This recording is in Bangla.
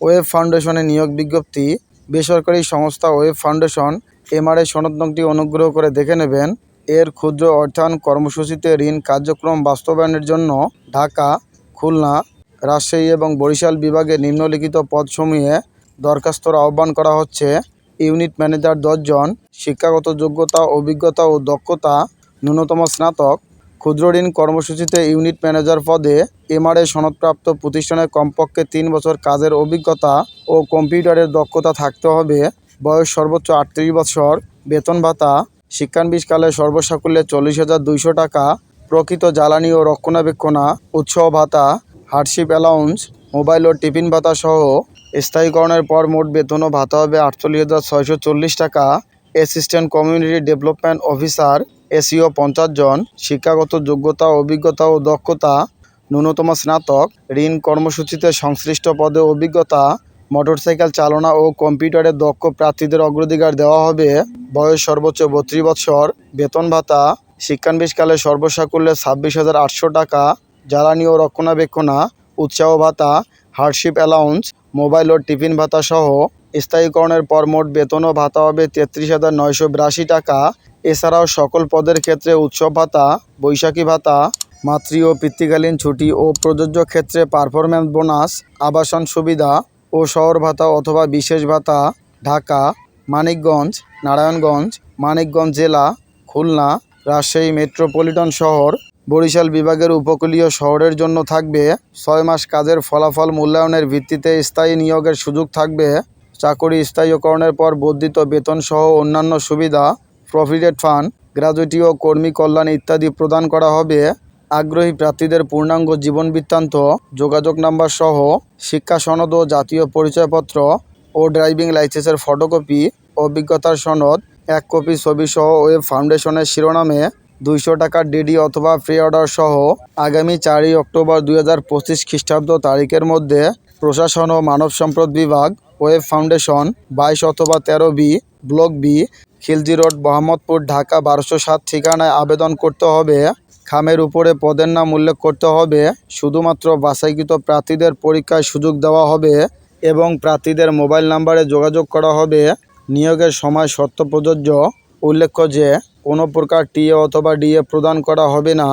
ওয়েব ফাউন্ডেশনে নিয়োগ বিজ্ঞপ্তি, বেসরকারি সংস্থা ওয়েব ফাউন্ডেশন এমআরআই সনদ নংটি অনুগ্রহ করে দেখে নেবেন। এর ক্ষুদ্র অর্থায়ন কর্মসূচিতে ঋণ কার্যক্রম বাস্তবায়নের জন্য ঢাকা, খুলনা, রাজশাহী এবং বরিশাল বিভাগে নিম্নলিখিত পদসমূহে দরখাস্তর আহ্বান করা হচ্ছে। ইউনিট ম্যানেজার দশজন, শিক্ষাগত যোগ্যতা, অভিজ্ঞতা ও দক্ষতা ন্যূনতম স্নাতক। ক্ষুদ্র ঋণ কর্মসূচিতে ইউনিট ম্যানেজার পদে এমআরএ সনদপ্রাপ্ত প্রতিষ্ঠানের কমপক্ষে তিন বছর কাজের অভিজ্ঞতা ও কম্পিউটারের দক্ষতা থাকতে হবে। বয়স সর্বোচ্চ আটত্রিশ বছর। বেতন ভাতা, শিক্ষানবিশকালে সর্বসাকুল্যে চল্লিশ হাজার দুইশো টাকা। প্রকৃত জ্বালানি ও রক্ষণাবেক্ষণা, উৎসাহ ভাতা হার্ডশিপ অ্যালাউন্স মোবাইল ও টিফিন ভাতা সহ স্থায়ীকরণের পর মোট বেতন ও ভাতা হবে আটচল্লিশ হাজার ছয়শো চল্লিশ টাকা। Assistant community development officer ACO পঞ্চাশ জন, শিক্ষাগত যোগ্যতা, অভিজ্ঞতা ও দক্ষতা, ন্যূনতম স্নাতক, ঋণ কর্মসূচিতে সংশ্লিষ্ট পদে অভিজ্ঞতা, মোটরসাইকেল চালনা ও কম্পিউটারে দক্ষ প্রার্থীদের অগ্রাধিকার দেওয়া হবে। বয়স সর্বোচ্চ বত্রিশ বছর, বেতন ভাতা, শিক্ষানবিশকালে সর্বসাকুল্যে ছাব্বিশ হাজার আটশো টাকা, জ্বালানি ও রক্ষণাবেক্ষণা, উৎসাহ ভাতা হার্ডশিপ অ্যালাউন্স মোবাইল ও টিফিন ভাতা সহ স্থায়ীকরণের পর মোট বেতন ও ভাতা হবে তেত্রিশ হাজার নয়শো বিরাশি টাকা। এছাড়াও সকল পদের ক্ষেত্রে উৎসব ভাতা, বৈশাখী ভাতা, মাতৃ ও পিতৃকালীন ছুটি ও প্রযোজ্য ক্ষেত্রে পারফরম্যান্স বোনাস আবাসন সুবিধা ও শহর ভাতা অথবা বিশেষ ভাতা, ঢাকা, মানিকগঞ্জ, নারায়ণগঞ্জ, মানিকগঞ্জ জেলা, খুলনা, রাজশাহী মেট্রোপলিটন শহর, বরিশাল বিভাগের উপকূলীয় শহরের জন্য থাকবে। ছয় মাস কাজের ফলাফল মূল্যায়নের ভিত্তিতে স্থায়ী নিয়োগের সুযোগ থাকবে। চাকরি স্থায়ীকরণের পর বর্ধিত বেতন সহ অন্যান্য সুবিধা প্রভিডেন্ট ফান্ড গ্র্যাজুইটি ও কর্মী কল্যাণ ইত্যাদি প্রদান করা হবে। আগ্রহী প্রার্থীদের পূর্ণাঙ্গ জীবন বৃত্তান্ত, যোগাযোগ নাম্বার সহ শিক্ষা সনদ ও জাতীয় পরিচয়পত্র ও ড্রাইভিং লাইসেন্সের ফটোকপি, অভিজ্ঞতার সনদ, এক কপি ছবি সহ ওয়েব ফাউন্ডেশনের শিরোনামে দুইশো টাকার ডিডি অথবা প্রি অর্ডার সহ আগামী চারই অক্টোবর দুই হাজার পঁচিশ খ্রিস্টাব্দ তারিখের মধ্যে প্রশাসন ও মানব সম্পদ বিভাগ, ওয়েব ফাউন্ডেশন, বাইশ অথবা তেরো B, block B Khilji road, Mohammadpur, Dhaka, বারোশো সাত ঠিকানায় আবেদন করতে হবে। খামের উপরে পদের নাম উল্লেখ করতে হবে। শুধুমাত্র বাছাইকৃত প্রার্থীদের পরীক্ষায় সুযোগ দেওয়া হবে এবং প্রার্থীদের মোবাইল নাম্বারে যোগাযোগ করা হবে। নিয়োগের সময় শর্ত প্রযোজ্য উল্লেখ্য যে, কোনো প্রকার টিএ অথবা ডিএ প্রদান করা হবে না।